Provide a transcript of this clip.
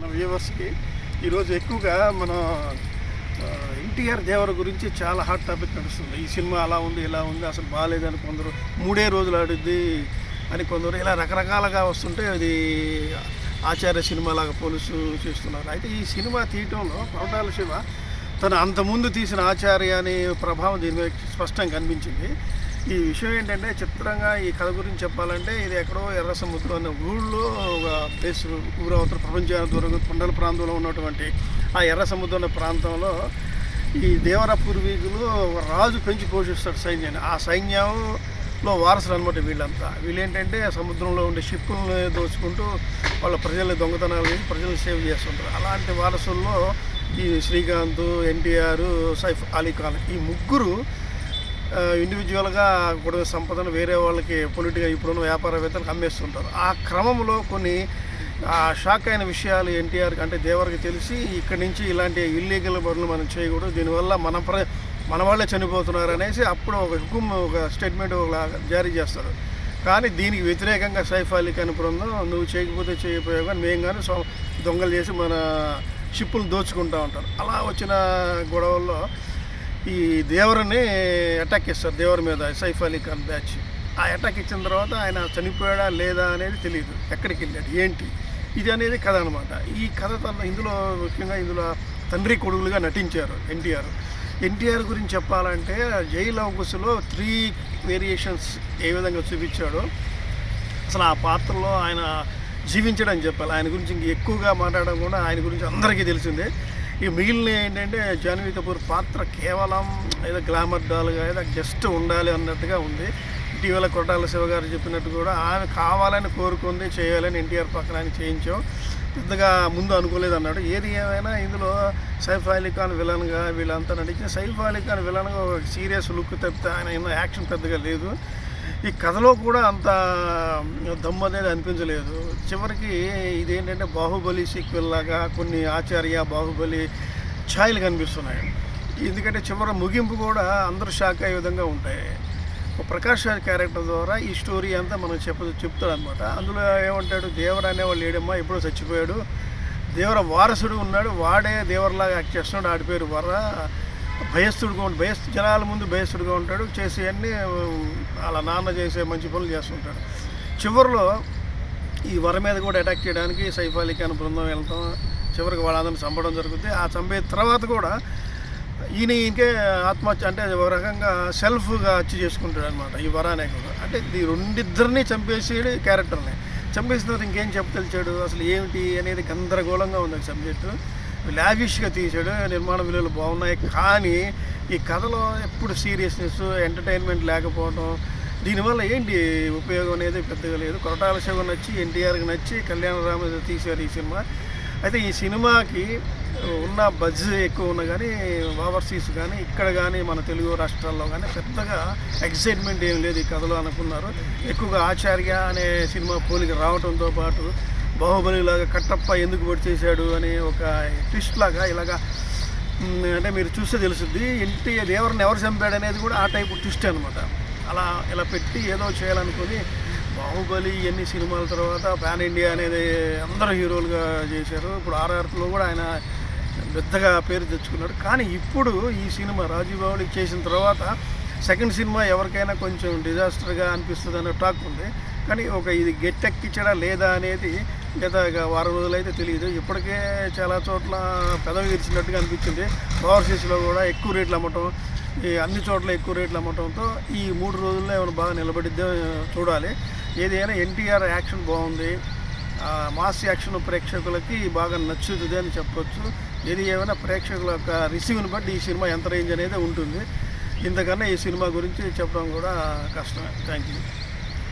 మన వ్యూవర్స్కి. ఈరోజు ఎక్కువగా మన ఎన్టీఆర్ దేవర గురించి చాలా హాట్ టాపిక్ నడుస్తుంది. ఈ సినిమా అలా ఉంది ఇలా ఉంది అసలు బాగాలేదని కొందరు మూడే రోజులు ఆడుద్ది అని కొందరు ఇలా రకరకాలుగా వస్తుంటే అది ఆచార్య సినిమా లాగా పోలీసు చేస్తున్నారు. అయితే ఈ సినిమా తీయటంలో కొరటాల శివ తను అంతకుముందు తీసిన ఆచార్య అనే ప్రభావం దీని మీద స్పష్టంగా కనిపించింది. ఈ విషయం ఏంటంటే చిత్రంగా ఈ కథ గురించి చెప్పాలంటే ఇది ఎక్కడో ఎర్ర సముద్రం అనే ఊళ్ళో ఒక ప్లేస్ ఊరవతల ప్రపంచ దూరం కొండల ప్రాంతంలో ఉన్నటువంటి ఆ ఎర్ర సముద్రం ప్రాంతంలో ఈ దేవర పూర్వీకులు రాజు పెంచి పోషిస్తాడు సైన్యాన్ని. ఆ సైన్యంలో వారసులు అనమాట వీళ్ళంతా. వీళ్ళేంటంటే సముద్రంలో ఉండే షిప్పులను దోచుకుంటూ వాళ్ళ ప్రజల్ని దొంగతనాలు చేసి ప్రజల్ని సేవ్ చేస్తుంటారు. అలాంటి వారసుల్లో ఈ శ్రీకాంత్ ఎన్టీఆర్ సైఫ్ అలీ ఖాన్ ఈ ముగ్గురు ఇండివిజువల్గా కూడా సంపదను వేరే వాళ్ళకి పొలిటిగా ఇప్పుడున్న వ్యాపారవేత్తలకు అమ్మేస్తుంటారు. ఆ క్రమంలో కొన్ని ఆ షాక్ అయిన విషయాలు ఎన్టీఆర్ అంటే దేవరికి తెలిసి ఇక్కడి నుంచి ఇలాంటి ఇల్లీగల్ పనులు మనం చేయకూడదు. దీనివల్ల మన ప్ర మన వాళ్ళే చనిపోతున్నారు అనేసి అప్పుడు ఒక హుకుం ఒక స్టేట్మెంట్ ఒక జారీ చేస్తారు. కానీ దీనికి వ్యతిరేకంగా సైఫ్ అలీ ఖాన్ బృందం నువ్వు చేయకపోతే చేయకపోయావు కానీ మేము కానీ దొంగలు చేసి మన షిప్పులు దోచుకుంటూ ఉంటారు. అలా వచ్చిన గొడవల్లో ఈ దేవరని అటాక్ ఇస్తారు దేవర మీద సైఫ్ అలీ ఖాన్ బ్యాచ్ ఆ అటాక్ ఇచ్చిన తర్వాత ఆయన చనిపోయాడా లేదా అనేది తెలియదు ఎక్కడికి వెళ్ళాడు ఏంటి? ఇది అనేది కథ అనమాట ఈ కథ తన ఇందులో ముఖ్యంగా ఇందులో తండ్రి కొడుకులుగా నటించారు ఎన్టీఆర్. ఎన్టీఆర్ గురించి చెప్పాలంటే జై లవకుశలో త్రీ వేరియేషన్స్ ఏ విధంగా చూపించాడో అసలు ఆ పాత్రలో ఆయన జీవించడం చెప్పాలి. ఆయన గురించి ఇంక ఎక్కువగా మాట్లాడడం కూడా ఆయన గురించి అందరికీ తెలిసిందే. ఈ మిగిలిన ఏంటంటే జాన్వీ కపూర్ పాత్ర కేవలం ఏదో గ్లామర్ డాల్గా ఏదో జస్ట్ ఉండాలి అన్నట్టుగా ఉంది. ఇటీవల కొట్టాల శివగారు చెప్పినట్టు కూడా ఆమె కావాలని కోరుకుంది చేయాలని ఎన్టీఆర్ పక్కన ఆయన చేయించాం. పెద్దగా ముందు అనుకోలేదు అన్నాడు. ఏది ఏమైనా ఇందులో సైఫ్ అలీ ఖాన్ విలన్గా వీళ్ళంతా నటించిన సైఫ్ అలీ ఖాన్ విలన్గా ఒక సీరియస్ లుక్ తప్పితే ఆయన యాక్షన్ పెద్దగా లేదు. ఈ కథలో కూడా అంత దమ్ము అనేది అనిపించలేదు. చివరికి ఇదేంటంటే బాహుబలి సీక్వెల్ లాగా కొన్ని ఆచార్య బాహుబలి ఛాయలు కనిపిస్తున్నాయి. ఎందుకంటే చివరి ముగింపు కూడా అందరూ షాక్ అయ్యే విధంగా ఉంటాయి. ప్రకాష్ రాజ్ క్యారెక్టర్ ద్వారా ఈ స్టోరీ అంతా మనం చెప్ప చెప్తాడు అనమాట అందులో ఏమంటాడు? దేవర అనేవాళ్ళు లేడమ్మా ఎప్పుడో చచ్చిపోయాడు. దేవర వారసుడు ఉన్నాడు. వాడే దేవరలాగా యాక్ట్ చేస్తున్నాడు. ఆడి పేరు వర. భయస్థుడుగా ఉంటాడు భయస్థు జనాల ముందు భయస్థుడుగా ఉంటాడు చేసే అన్ని వాళ్ళ నాన్న చేసే మంచి పనులు చేస్తుంటాడు. చివరిలో ఈ వర మీద కూడా అటాక్ చేయడానికి సైఫ్ అలీ ఖాన్ బృందం వెళ్తాం. చివరికి వాళ్ళందరిని చంపడం జరుగుతుంది ఆ చంపే తర్వాత కూడా ఈయన ఇంకే ఆత్మహత్య అంటే ఒక రకంగా సెల్ఫ్గా హత్య చేసుకుంటాడు అనమాట ఈ వర అనే కూడా. అంటే ఈ రెండిద్దరిని చంపేసేడు క్యారెక్టర్ని చంపేసిన తర్వాత ఇంకేం చెప్పదలిచాడు అసలు ఏమిటి అనేది గందరగోళంగా ఉంది సబ్జెక్టు. లావిష్గా తీసాడు. నిర్మాణ విలువలు బాగున్నాయి. కానీ ఈ కథలో ఎప్పుడు సీరియస్నెస్ ఎంటర్టైన్మెంట్ లేకపోవడం దీనివల్ల ఏంటి ఉపయోగం అనేది పెద్దగా లేదు. కొరటాల శివ నచ్చి ఎన్టీఆర్కి నచ్చి కళ్యాణరామ తీశారు ఈ సినిమా. అయితే ఈ సినిమాకి ఉన్న బజ్ ఎక్కువ ఉన్నా కానీ ఓవర్సీస్ కానీ ఇక్కడ కానీ మన తెలుగు రాష్ట్రాల్లో కానీ పెద్దగా ఎక్సైట్మెంట్ ఏం లేదు ఈ కథలో అనుకున్నారు. ఎక్కువగా ఆచార్య అనే సినిమా పోలికి రావడంతో పాటు బాహుబలి లాగా కట్టప్ప ఎందుకు పొడి చేశాడు అనే ఒక ట్విస్ట్ లాగా ఇలాగా అంటే మీరు చూస్తే తెలుస్తుంది ఇంటి దేవరిని ఎవరు చంపాడు అనేది కూడా ఆ టైపు ట్విస్ట్ అనమాట అలా ఇలా పెట్టి ఏదో చేయాలనుకుని బాహుబలి ఎన్ని సినిమాల తర్వాత పాన్ ఇండియా అనేది అందరూ హీరోలుగా చేశారు. ఇప్పుడు ఆర్ఆర్లో కూడా ఆయన పెద్దగా పేరు తెచ్చుకున్నాడు. కానీ ఇప్పుడు ఈ సినిమా రాజీవ్ బాబుడి చేసిన తర్వాత సెకండ్ సినిమా ఎవరికైనా కొంచెం డిజాస్టర్గా అనిపిస్తుంది అనే టాక్ ఉంది. కానీ ఒక ఇది గట్టెక్కించడా లేదా అనేది గత వారం రోజులైతే తెలియదు ఇప్పటికే చాలా చోట్ల పెదవి విరిచినట్టుగా అనిపించింది. ఓవర్సీస్లో కూడా ఎక్కువ రేట్లు అమ్మటం ఈ అన్ని చోట్ల ఎక్కువ రేట్లు అమ్మటంతో ఈ మూడు రోజుల్లో ఏమైనా బాగా నిలబడిద్దో చూడాలి. ఏదైనా ఎన్టీఆర్ యాక్షన్ బాగుంది. మాస్ యాక్షన్ ప్రేక్షకులకి బాగా నచ్చుతుంది అని చెప్పొచ్చు. ఏది ఏమైనా ప్రేక్షకుల యొక్క రిసీవ్ని బట్టి ఈ సినిమా ఎంత రేంజ్ అనేది ఉంటుంది. ఇంతకన్నా ఈ సినిమా గురించి చెప్పడం కూడా కష్టమే. Thank you